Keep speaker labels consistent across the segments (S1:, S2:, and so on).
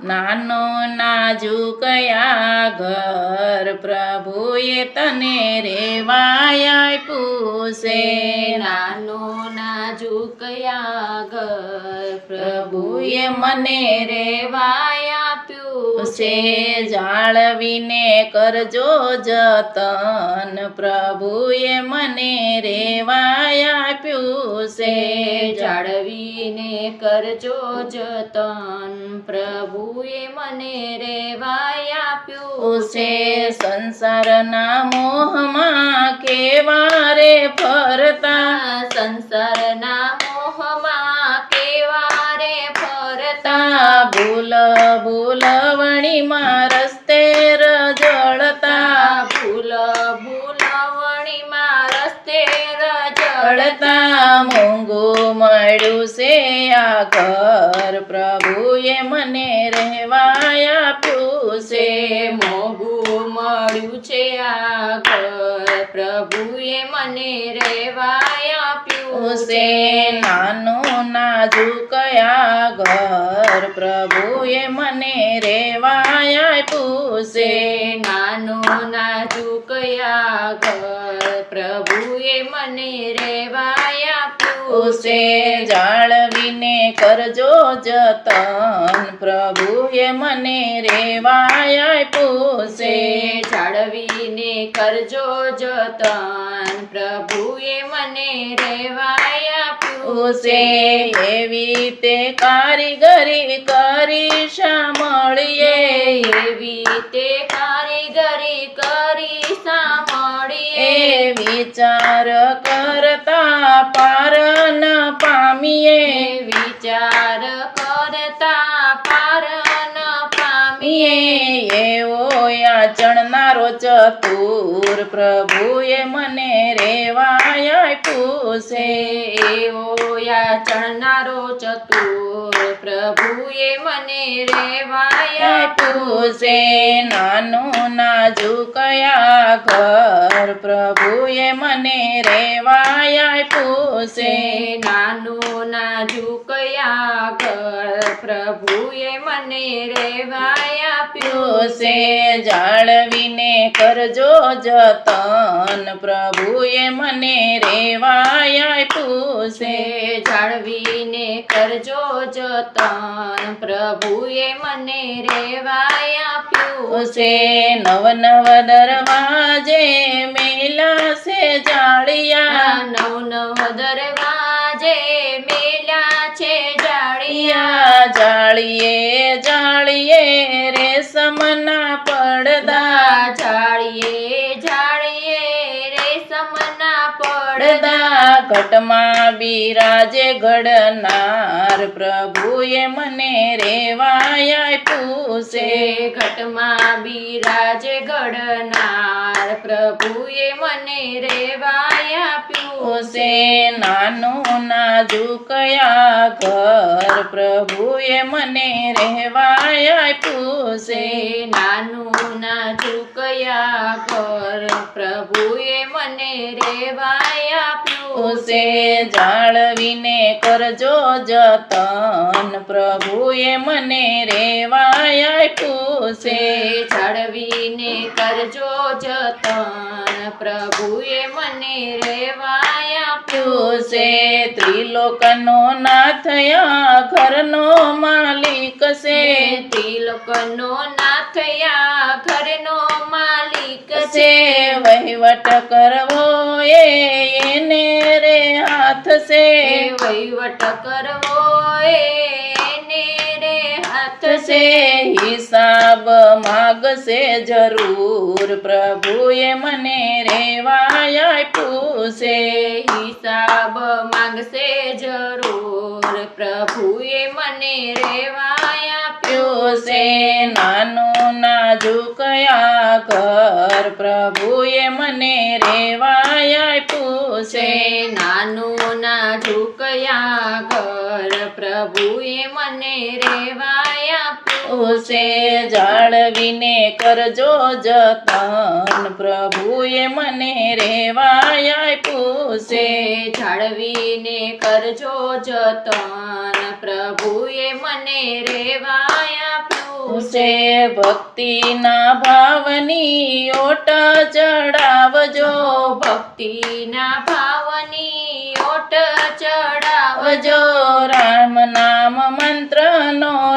S1: નાનો નાજુકયા ઘર પ્રભુએ તને રેવાયા પૂછે
S2: નાનો નાજુકયા ઘર
S1: પ્રભુએ મને
S2: રેવાય
S1: છે, જાળવીને કરજો જતન. પ્રભુએ મને રેવાય આપ્યું છે,
S2: જાળવીને કરજો જતન. પ્રભુએ મને રેવાય આપ્યું
S1: છે, સંસારના મોહમાં કેવા રે ફરતા.
S2: સંસારના મોહમાં કેવા રે ફરતા
S1: તા ભૂલ ભૂલવણીમાં રસ્તે રજળતા.
S2: ભૂલ ભૂલવણીમાં રસ્તે રજળતા.
S1: મોંઘું મળ્યું છે આ ઘર. પ્રભુએ મને રહેવાય આપ્યું છે.
S2: મોગું મળ્યું છે આ ઘર. પ્રભુએ મને રેવાય આપ્યું
S1: છે નાનું નાજુકયા ઘર પ્રભુએ મને રેવાયા પૂછે.
S2: નાનું નાજુકયા ઘર પ્રભુએ મને રેવાયા
S1: પૂછે. જાળવીને કરજો જતન. પ્રભુએ મને રેવાયા પૂછે.
S2: જાળવીને કરજો જતન. પ્રભુએ મને આપ્યું
S1: છે. એવી તે કારીગરી કરી સાંભળીએ.
S2: એવી તે કારીગરી કરી સાંભળીએ.
S1: વિચાર કરતા પાર ન પામીએ.
S2: વિચાર કરતા પાર ન પામીએ.
S1: મીએ એવો યાચણનારો ચતુર પ્રભુએ મને રેવાય છે
S2: એવો યાચણનારો ચતુર પ્રભુએ મને રેવાયા.
S1: છે નાનું નાજુકયા ઘર પ્રભુએ મને રેવાયા. છે
S2: નાનું નાજુકયા ઘર પ્રભુએ મને રેવાયા. આપ્યું
S1: છે જાળવીને કરજો જતન પ્રભુએ મને રેવાય આપ્યું છે
S2: છે જાળવીને કરજો જતન. પ્રભુએ મને રેવાય આપ્યું
S1: છે. નવ નવ દરવાજે મેલા છે જાળિયા.
S2: નવ નવ દરવાજે મેલા છે જાળિયા.
S1: જાળીએ જાળીએ રેશમના પડદા
S2: જાળીએ જાળીએ રેશમના પડદા
S1: ઘટમાં બિરાજે ઘડનાર પ્રભુએ મને રેવાયા
S2: પૂછે ઘટમાં બિરાજે ઘડનાર પ્રભુએ મને રેવાયા
S1: પૂછે નાનું નાજુકયા ઘર પ્રભુએ મને રહેવાય
S2: પૂછે નાનું નાજુકયા ઘર પ્રભુએ મને રેવાય
S1: છે જાળવીને કરજો જતન. પ્રભુએ મને રેવાય છે
S2: જાળવીને કરજો જતન. પ્રભુએ મને રેવાય
S1: છે ત્રિલોકનો નાથ ઘરનો માલિક છે
S2: ત્રિલોકનો નાથયા ઘરનો માલિક છે
S1: છે વહીવટ કરવો એ એને રે હાથ છે
S2: વહીવટ કરવો એને રે હાથ
S1: છે હિસાબ માગશે જરૂર પ્રભુએ મને રેવાય આપ્યું છે
S2: હિસાબ માંગશે જરૂર પ્રભુએ મને રેવાય આપ્યું
S1: આપ્યું છે નાનું પ્રભુએ મને રેવાય
S2: પૂછે નાનું ના ઝૂકયા ઘર પ્રભુએ મને રેવાય
S1: પૂછે જાળવીને કરજો જતન. પ્રભુએ મને રેવાય પૂછે
S2: જાળવીને કરજો જતન. પ્રભુએ મને રેવાય
S1: છે ભક્તિના ભાવની ઓટ ચડાવજો.
S2: ભક્તિના ભાવની ઓટ ચડાવજો.
S1: રામ નામ મંત્રનો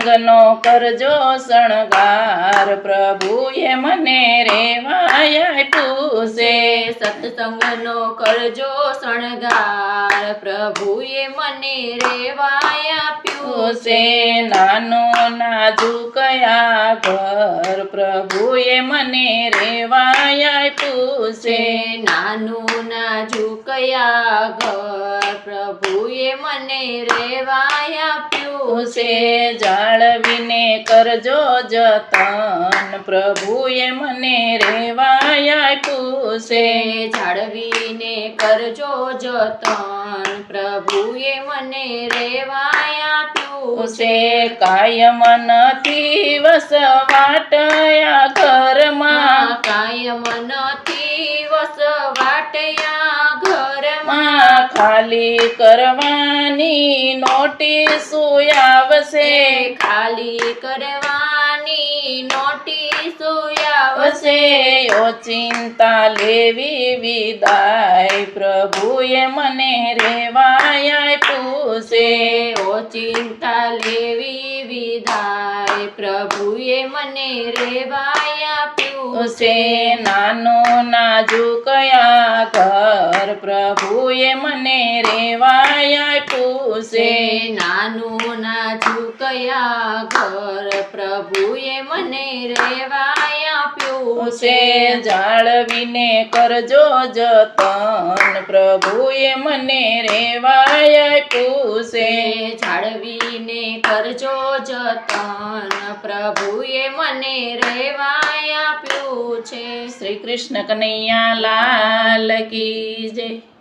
S1: સત્સંગનો કરજો શણગાર. પ્રભુએ મને રેવાય પૂછે
S2: સત્સંગનો કરજો શણગાર. પ્રભુએ મને રેવાય
S1: પૂછે નાનો નાજુકયા ઘર. પ્રભુએ મને રેવાય પૂછે
S2: નાનું નાજુકયા ઘર. પ્રભુએ મને રેવાય આપ્યું
S1: છે. જાળવીને કરજો જતન. પ્રભુએ મને રેવાય આપ્યું છે.
S2: જાળવીને કરજો જતન. પ્રભુએ મને રેવાય આપ્યું
S1: છે. કાયમ નથી વસવાટ ઘરમાં.
S2: કાયમ નથી વસવાટયા
S1: ખાલી કરવાની નોટિસ આવશે.
S2: ખાલી કરવાની નોટિસો આવશે
S1: ચિંતા લેવી વિદાય. પ્રભુએ મને રેવાય પૂછે.
S2: ઓ ચિંતા લેવી વિદાય. પ્રભુએ મને રેવાય
S1: પૂછે. નાનો નાજુકયા ઘર પ્રભુએ મને રેવાય પૂછે.
S2: છે
S1: છે
S2: કયા ઘર પ્રભુએ મને રેવાય આપ્યું
S1: છે. જાળવીને કરજો જતન. પ્રભુએ મને રેવાય આપ્યું
S2: છે. જાળવીને કરજો જતન. પ્રભુએ મને રેવાય આપ્યું છે.
S1: શ્રી કૃષ્ણ કનૈયા લાલ કી જય.